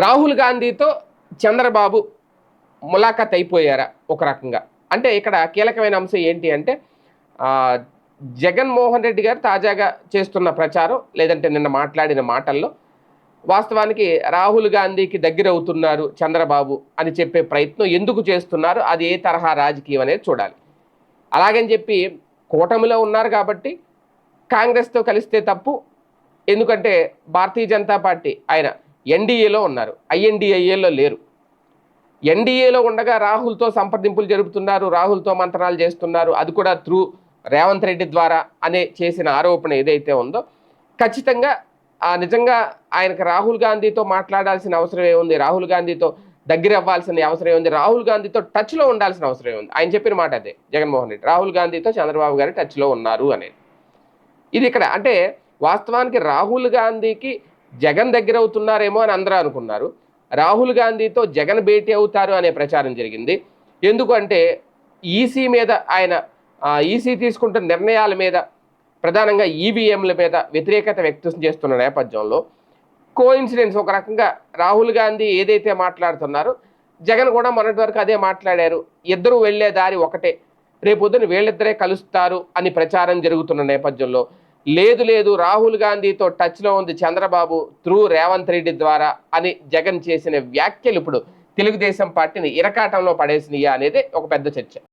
రాహుల్ గాంధీతో చంద్రబాబు ములాఖత్ అయిపోయారా ఒక రకంగా? అంటే ఇక్కడ కీలకమైన అంశం ఏంటి అంటే జగన్మోహన్ రెడ్డి గారు తాజాగా చేస్తున్న ప్రచారం లేదంటే నిన్న మాట్లాడిన మాటల్లో వాస్తవానికి రాహుల్ గాంధీకి దగ్గర అవుతున్నారు చంద్రబాబు అని చెప్పే ప్రయత్నం ఎందుకు చేస్తున్నారు అది ఏ తరహా రాజకీయం అనేది చూడాలి. అలాగని చెప్పి కూటమిలో ఉన్నారు కాబట్టి కాంగ్రెస్తో కలిస్తే తప్పు ఎందుకంటే భారతీయ జనతా పార్టీ ఆయన ఎన్డీఏలో ఉన్నారు. ఐఎన్డిఐఏలో లేరు. ఎన్డీఏలో ఉండగా రాహుల్తో సంప్రదింపులు జరుపుతున్నారు రాహుల్తో మంత్రాలు చేస్తున్నారు. అది కూడా త్రూ రేవంత్ రెడ్డి ద్వారా అనే చేసిన ఆరోపణ ఏదైతే ఉందో ఖచ్చితంగా ఆ నిజంగా ఆయనకు రాహుల్ గాంధీతో మాట్లాడాల్సిన అవసరం ఏముంది? రాహుల్ గాంధీతో దగ్గర అవ్వాల్సిన అవసరం ఏముంది? రాహుల్ గాంధీతో టచ్లో ఉండాల్సిన అవసరం ఏముంది? ఆయన చెప్పిన మాట అదే జగన్మోహన్ రెడ్డి. రాహుల్ గాంధీతో చంద్రబాబు గారు టచ్లో ఉన్నారు అనేది. ఇది ఇక్కడ అంటే వాస్తవానికి రాహుల్ గాంధీకి జగన్ దగ్గర అవుతున్నారేమో అని అందరూ అనుకున్నారు. రాహుల్ గాంధీతో జగన్ భేటీ అవుతారు అనే ప్రచారం జరిగింది. ఎందుకంటే ఈసీ మీద ఆయన ఈసీ తీసుకుంటున్న నిర్ణయాల మీద ప్రధానంగా ఈవీఎంల మీద వ్యతిరేకత వ్యక్తం చేస్తున్న నేపథ్యంలో కోఇన్సిడెన్స్ ఒక రకంగా రాహుల్ గాంధీ ఏదైతే మాట్లాడుతున్నారో జగన్ కూడా మొన్నటి వరకు అదే మాట్లాడారు. ఇద్దరు వెళ్ళే దారి ఒకటే. రేపొద్దున వీళ్ళిద్దరే కలుస్తారు అని ప్రచారం జరుగుతున్న నేపథ్యంలో లేదు లేదు రాహుల్ గాంధీతో టచ్లో ఉంది చంద్రబాబు త్రూ రేవంత్ రెడ్డి ద్వారా అని జగన్ చేసిన వ్యాఖ్యలు ఇప్పుడు తెలుగుదేశం పార్టీని ఇరకాటంలో పడేసినయా అనేది ఒక పెద్ద చర్చ.